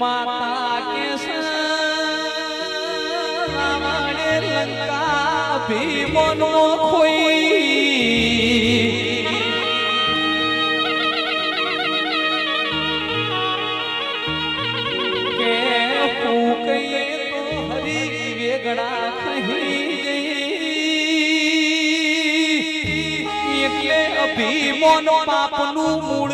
માતા કે લંકા ભીમનો ખોઈ કે હું કહીએ તો હરી વેગડા એટલે અભિમાન પાપનું મૂળ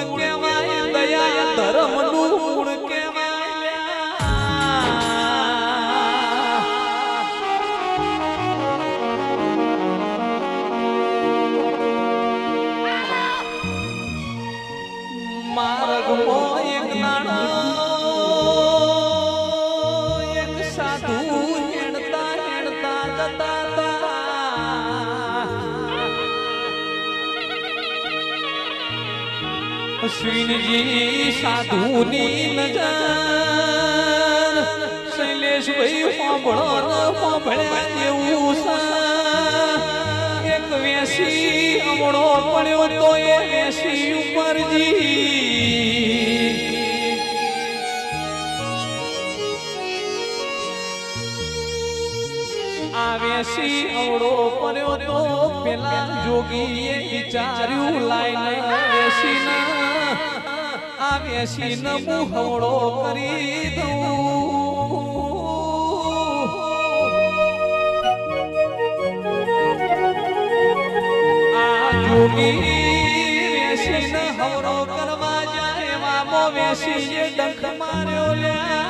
શ્રીજી સાધુની નજર, શૈલેષભાઈ હોંભળો ન એવું એક વેસી અમણો પડ્યો તો એ વેસી ઉપરજી વેસી અવળો પડ્યો તો પેલા જોગીએ વિચાર્યું, લાઈન વેસી આ વેસી ન મુહવડો કરી દઉં. જોગી વેસીને હવરો કરવા જાય વામો બેસી ડંખ માર્યો લ્યા.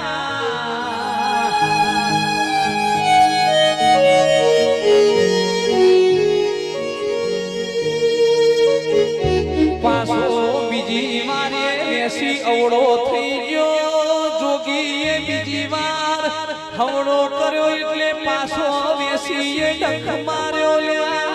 વેસીએ ડંખ માર્યો લ્યા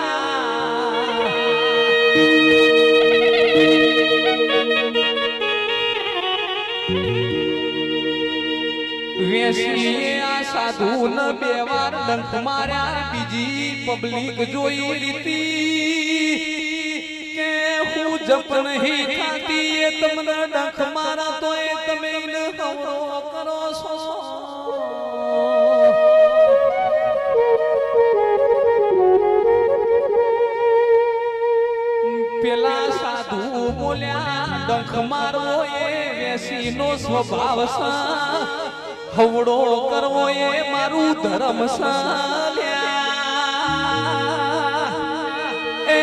વેસીએ આ સાધુ ન બે વાર ડંખ માર્યા, બીજી પબ્લિક જોઈ લીધી. કે નહીં એ તમને ડંખ મારા તો એ તમે પેલા સાધુ બોલ્યા, ડંખ મારવો એ વેસી નો સ્વભાવ હવડો કરવો એ મારું ધર્મ. એ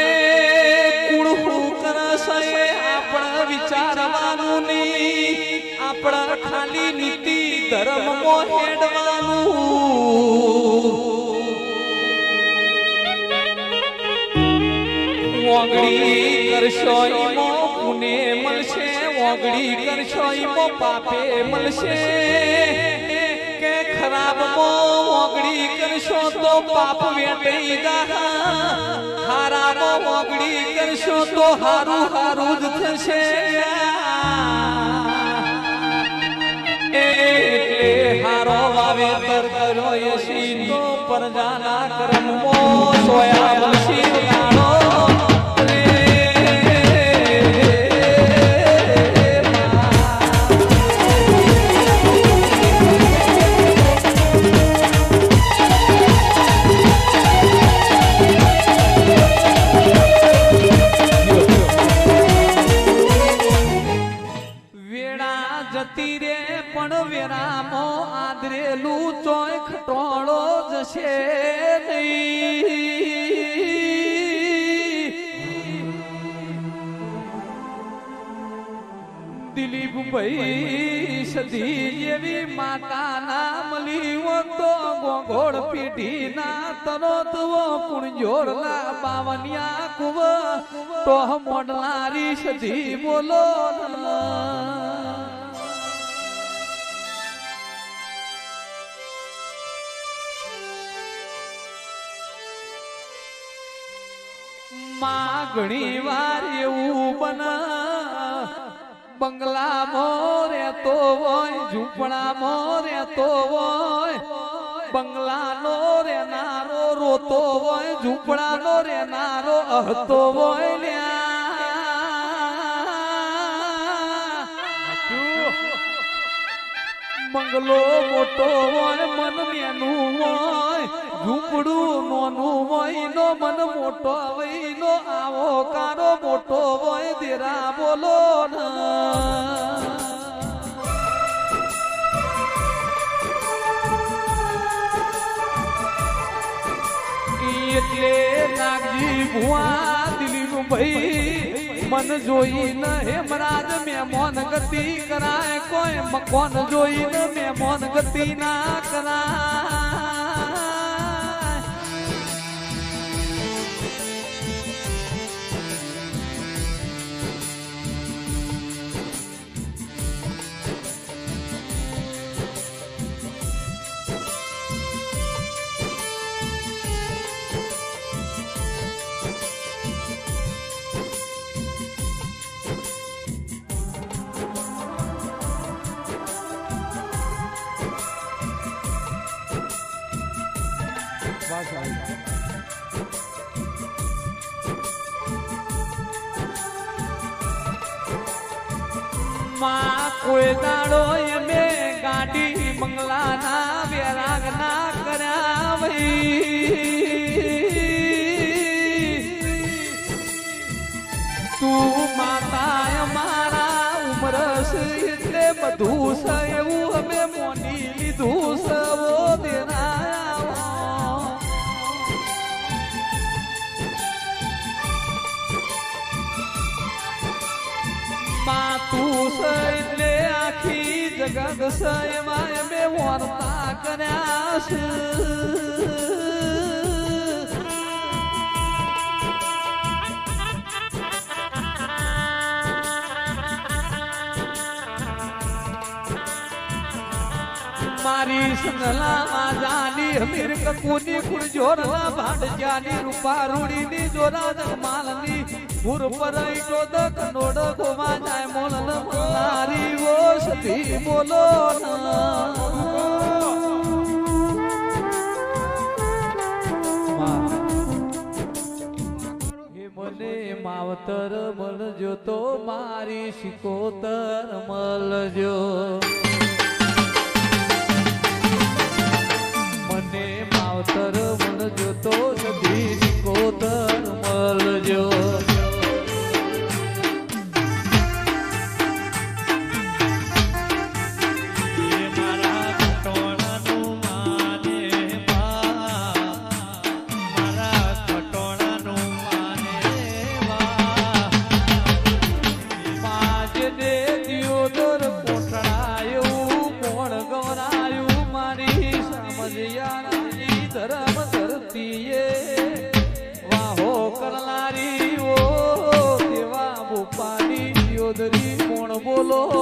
કુળહું કરશે આપણે વિચારવાનું નહીં. આપણે ખાલી નીતિ ધર્મમાં હેડવાનું. ઓગળી કરશો, ઈમો પુને મળશે, ઓગળી કરશો, ઈમો પાપે મળશે. કે ખરાબ ઓગળી કરશો, તો પાપ વેટાઈ હારા મો ઓગળી કરશો, તો હારું હારું જ થશે. એટલે હારો વાવેતર કરો યશી તો પરજાના કર્મો સોયા મળશી આદરેલું ચોય ખટોળો જશે દિલીપ દિલીપભાઈ સધી એવી માતા ના મળી તો ગોગોળ પીઢી ના તરત વો કુણજોરના બાવનિયા કુવ. તો મોડલારી સધી બોલો માં ઘણી વાર એવું બને બંગલામાં રહેતો હોય, ઝૂંપડામાં રહેતો હોય, બંગલાનો રેનારો રોતો હોય, ઝૂંપડાનો રેનારો હતો હોય બંગલો મોટો હોય, મન મેનું હોય ઝૂંપડું નોનું હોય મન મોટો હોય નો આવો કારો મોટો હોય દેરા બોલો ના. એટલે નાગજી ભુવા દિલીપ ભાઈ, મન જોઈને હેમરાજ મેમોન ગતિ કરાય, કોઈ મકોન જોઈને મેમોન ગતિ ના કરાય. માં કોઈ દાડો બંગલાના વેરાગ ના કર્યા માતા મારા ઉમરસ બધું છે એવું અમે મોની લીધું. એટલે આખી જગત એમાં વર્તા વાર્તા કર્યા છે. મારી સંગલા જાની હમીર કકુની ખુરજોરના ભાંડજાની રૂપા રૂડીની જોરા જગમાલની હુર પર ઈટો દક નોડ ગોવા જાય મોલન મનારી, ઓ સતી બોલો મને માવતર મળજો તો મારી શિકોતર મળજો Oh.